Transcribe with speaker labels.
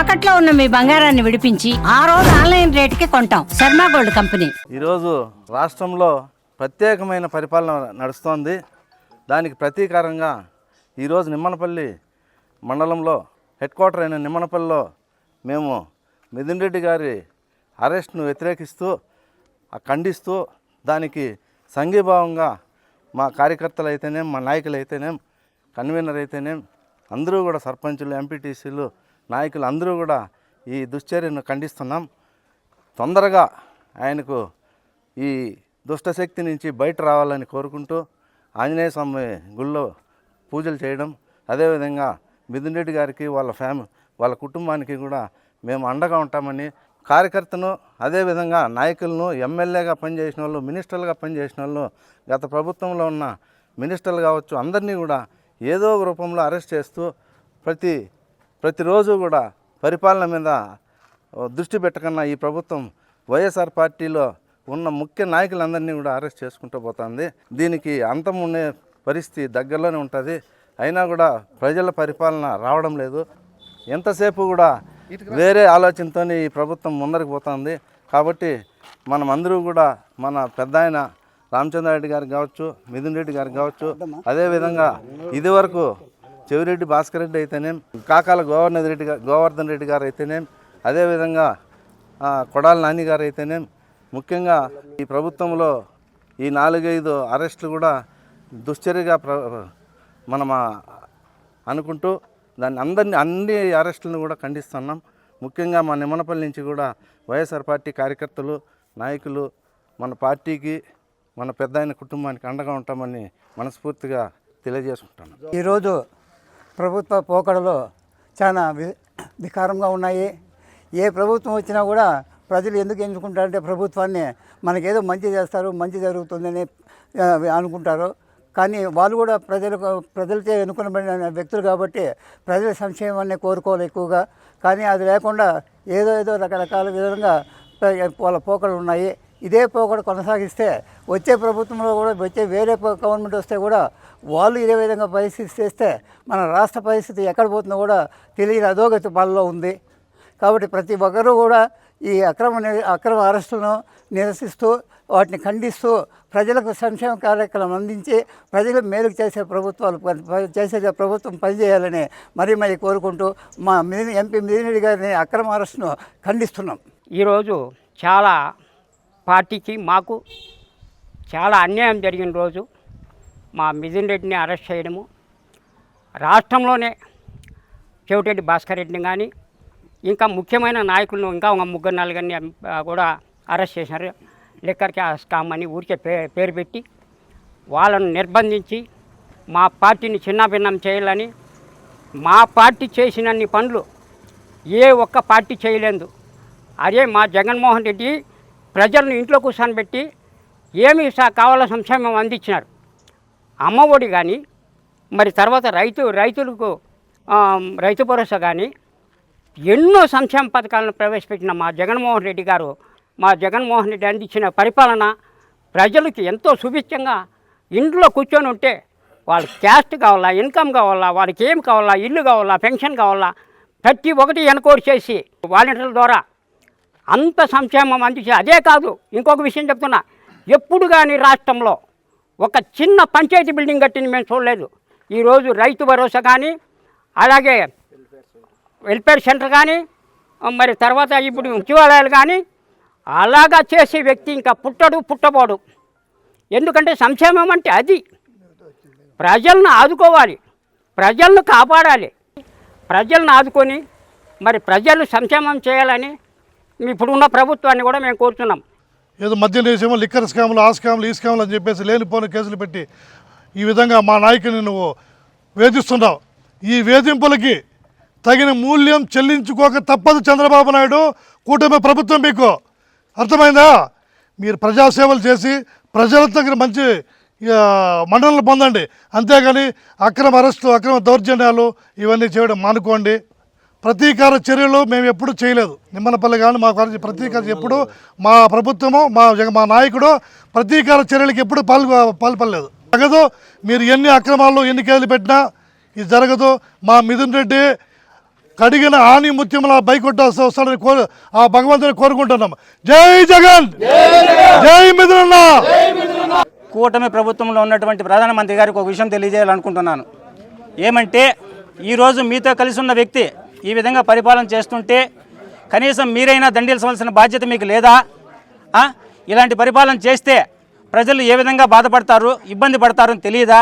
Speaker 1: తాకట్లో ఉన్న మీ బంగారాన్ని విడిపించి ఆ రోజు ఆన్లైన్ రేటుకి కొంటాం. Sharma gold company.
Speaker 2: ఈరోజు రాష్ట్రంలో ప్రత్యేకమైన పరిపాలన నడుస్తోంది. దానికి ప్రతీకారంగా ఈరోజు నిమ్మనపల్లి మండలంలో హెడ్ క్వార్టర్ అయిన నిమ్మనపల్లిలో మేము మిథున్ రెడ్డి గారి అరెస్ట్ను వ్యతిరేకిస్తూ ఖండిస్తూ దానికి సంఘీభావంగా మా కార్యకర్తలు అయితేనేం మా నాయకులు అయితేనేం కన్వీనర్ అయితేనేం అందరూ కూడా సర్పంచులు ఎంపీటీసీలు నాయకులు అందరూ కూడా ఈ దుశ్చర్యను ఖండిస్తున్నాం. తొందరగా ఆయనకు ఈ దుష్టశక్తి నుంచి బయట రావాలని కోరుకుంటూ ఆంజనేయ స్వామి గుళ్ళో పూజలు చేయడం అదేవిధంగా మిథున్ రెడ్డి గారికి వాళ్ళ ఫ్యామి వాళ్ళ కుటుంబానికి కూడా మేము అండగా ఉంటామని కార్యకర్తను అదేవిధంగా నాయకులను ఎమ్మెల్యేగా పనిచేసిన వాళ్ళు మినిస్టర్లుగా పనిచేసిన వాళ్ళు గత ప్రభుత్వంలో ఉన్న మినిస్టర్లు కావచ్చు అందరినీ కూడా ఏదో ఒక రూపంలో అరెస్ట్ చేస్తూ ప్రతి ప్రతిరోజు కూడా పరిపాలన మీద దృష్టి పెట్టకన్నా ఈ ప్రభుత్వం వైఎస్ఆర్ పార్టీలో ఉన్న ముఖ్య నాయకులందరినీ కూడా అరెస్ట్ చేసుకుంటూ పోతుంది. దీనికి అంతం ఉండే పరిస్థితి దగ్గరలోనే ఉంటుంది. అయినా కూడా ప్రజల పరిపాలన రావడం లేదు. ఎంతసేపు కూడా వేరే ఆలోచనతో ఈ ప్రభుత్వం ముందరికి పోతుంది. కాబట్టి మనం అందరూ కూడా మన పెద్ద ఆయన రామచంద్రారెడ్డి గారికి కావచ్చు మిథున్ రెడ్డి గారికి కావచ్చు అదేవిధంగా ఇదివరకు చెవిరెడ్డి భాస్కర్ రెడ్డి అయితేనేం కాకాల గోవర్ధన్ రెడ్డి గారు గోవర్ధన్ రెడ్డి గారు అయితేనేం అదేవిధంగా కొడాల నాని గారు అయితేనేం ముఖ్యంగా ఈ ప్రభుత్వంలో ఈ నాలుగైదు అరెస్టులు కూడా దుశ్చర్యగా ప్ర మనం అనుకుంటూ దాన్ని అందరిని అన్ని అరెస్టులను కూడా ఖండిస్తున్నాం. ముఖ్యంగా మా నిమ్మనపల్లి నుంచి కూడా వైఎస్ఆర్ పార్టీ కార్యకర్తలు నాయకులు మన పార్టీకి మన పెద్ద కుటుంబానికి అండగా ఉంటామని మనస్ఫూర్తిగా తెలియజేసుకుంటాను
Speaker 3: ఈరోజు ప్రభుత్వ పోకడలు చాలా వి- వికారంగా ఉన్నాయి. ఏ ప్రభుత్వం వచ్చినా కూడా ప్రజలు ఎందుకు ఎంచుకుంటారంటే ప్రభుత్వాన్ని మనకేదో మంచి చేస్తారు మంచి జరుగుతుందని అనుకుంటారు. కానీ వాళ్ళు కూడా ప్రజలకు ప్రజలచే ఎన్నుకునబడిన వ్యక్తులు కాబట్టి ప్రజల సంక్షేమాన్ని కోరుకోవాలి ఎక్కువగా. కానీ అది లేకుండా ఏదో ఏదో రకరకాల విధంగా వాళ్ళ పోకడలు ఉన్నాయి. ఇదే పోకడ కొనసాగిస్తే వచ్చే ప్రభుత్వంలో కూడా వచ్చే వేరే గవర్నమెంట్ వస్తే కూడా వాళ్ళు ఇదే విధంగా పరిస్థితి చేస్తే మన రాష్ట్ర పరిస్థితి ఎక్కడ పోతుందో కూడా తెలియని అధోగతి పాలలో ఉంది. కాబట్టి ప్రతి ఒక్కరూ కూడా ఈ అక్రమ అక్రమ అరెస్టులను నిరసిస్తూ వాటిని ఖండిస్తూ ప్రజలకు సంక్షేమ కార్యక్రమం అందించి ప్రజలు మేలుకు చేసే ప్రభుత్వాలు పని- చేసే ప్రభుత్వం పనిచేయాలని మరీ మరీ కోరుకుంటూ మా మిని ఎంపీ మిదిరెడ్డి గారిని అక్రమ అరెస్టును ఖండిస్తున్నాం.
Speaker 4: ఈరోజు చాలా పార్టీకి మాకు చాలా అన్యాయం జరిగిన రోజు. మా మిథున్ రెడ్డిని అరెస్ట్ చేయడము. రాష్ట్రంలోనే చెవిటెడ్డి భాస్కర్ రెడ్డిని కానీ ఇంకా ముఖ్యమైన నాయకులను ఇంకా ఒక ముగ్గురు నలుగురిని కూడా అరెస్ట్ చేశారు. లిక్కర్కి స్కామ్ అని ఊరికే పే పేరు పెట్టి వాళ్ళను నిర్బంధించి మా పార్టీని చిన్నాభిన్నం చేయాలని మా పార్టీ చేసినన్ని పనులు ఏ ఒక్క పార్టీ చేయలేదు. అదే మా జగన్మోహన్ రెడ్డి ప్రజలను ఇంట్లో కూర్చొని పెట్టి ఏమి సా- కావాలో సంక్షేమం అందించినారు. అమ్మఒడి కానీ మరి తర్వాత రైతు రైతులకు రైతు భరోసా కానీ ఎన్నో సంక్షేమ పథకాలను ప్రవేశపెట్టిన మా జగన్మోహన్ రెడ్డి గారు మా జగన్మోహన్ రెడ్డి అందించిన పరిపాలన ప్రజలకి ఎంతో సుభిష్టంగా ఇంట్లో కూర్చొని ఉంటే వాళ్ళకి క్యాస్ట్ కావాలా ఇన్కమ్ కావాలా వాళ్ళకి ఏం కావాలా ఇల్లు కావాలా పెన్షన్ కావాలా ప్రతి ఒక్కటి ఎన్కోడ్ చేసి వాలంటీర్ల ద్వారా అంత సంక్షేమం అందించి అదే కాదు ఇంకొక విషయం చెప్తున్నా ఎప్పుడు కానీ రాష్ట్రంలో ఒక చిన్న పంచాయతీ బిల్డింగ్ కట్టింది మేము చూడలేదు. ఈరోజు రైతు భరోసా కానీ అలాగే వెల్ఫేర్ సెంటర్ కానీ మరి తర్వాత ఇప్పుడు సచివాలయాలు కానీ అలాగా చేసే వ్యక్తి ఇంకా పుట్టడు పుట్టబోడు. ఎందుకంటే సంక్షేమం అంటే అది. ప్రజలను ఆదుకోవాలి. ప్రజలను కాపాడాలి. ప్రజలను ఆదుకొని మరి ప్రజలు సంక్షేమం చేయాలని ఇప్పుడున్న ప్రభుత్వాన్ని కూడా మేము కోరుతున్నాం.
Speaker 5: ఏదో మద్యం వేసేమో లిక్కర్ స్కాములు ఆ స్కాములు ఈ స్కాములు అని చెప్పేసి లేనిపోని కేసులు పెట్టి ఈ విధంగా మా నాయకుని నువ్వు వేధిస్తున్నావు. ఈ వేధింపులకి తగిన మూల్యం చెల్లించుకోక తప్పదు చంద్రబాబు నాయుడు. కూటమి ప్రభుత్వం మీకు అర్థమైందా? మీరు ప్రజాసేవలు చేసి ప్రజల దగ్గర మంచి మండలం పొందండి. అంతేగాని అక్రమ అరెస్టు అక్రమ దౌర్జన్యాలు ఇవన్నీ చేయడం మానుకోండి. ప్రతీకార చర్యలు మేము ఎప్పుడు చేయలేదు. నిమ్మలపల్లి కానీ మా ప్రతీకార ఎప్పుడు మా ప్రభుత్వము మా జగ- మా నాయకుడు ప్రతీకార చర్యలకు ఎప్పుడు పాల్గొ పాల్పడలేదు. జరగదు మీరు ఎన్ని అక్రమాల్లో ఎన్ని కేసులు పెట్టినా ఇది జరగదు. మా మిథున్ రెడ్డి కడిగిన ఆని ముత్యముల బైకొట్టాల్సి వస్తాడని కోరు ఆ భగవంతుని కోరుకుంటున్నాం. జై జగన్! జై మిథునన్న!
Speaker 6: కూటమి ప్రభుత్వంలో ఉన్నటువంటి ప్రధానమంత్రి గారికి ఒక విషయం తెలియజేయాలనుకుంటున్నాను. ఏమంటే ఈరోజు మీతో కలిసి ఉన్న వ్యక్తి ఈ విధంగా పరిపాలన చేస్తుంటే కనీసం మీరైనా దండిల్చవలసిన బాధ్యత మీకు లేదా? ఇలాంటి పరిపాలన చేస్తే ప్రజలు ఏ విధంగా బాధపడతారు ఇబ్బంది పడతారు అని తెలియదా?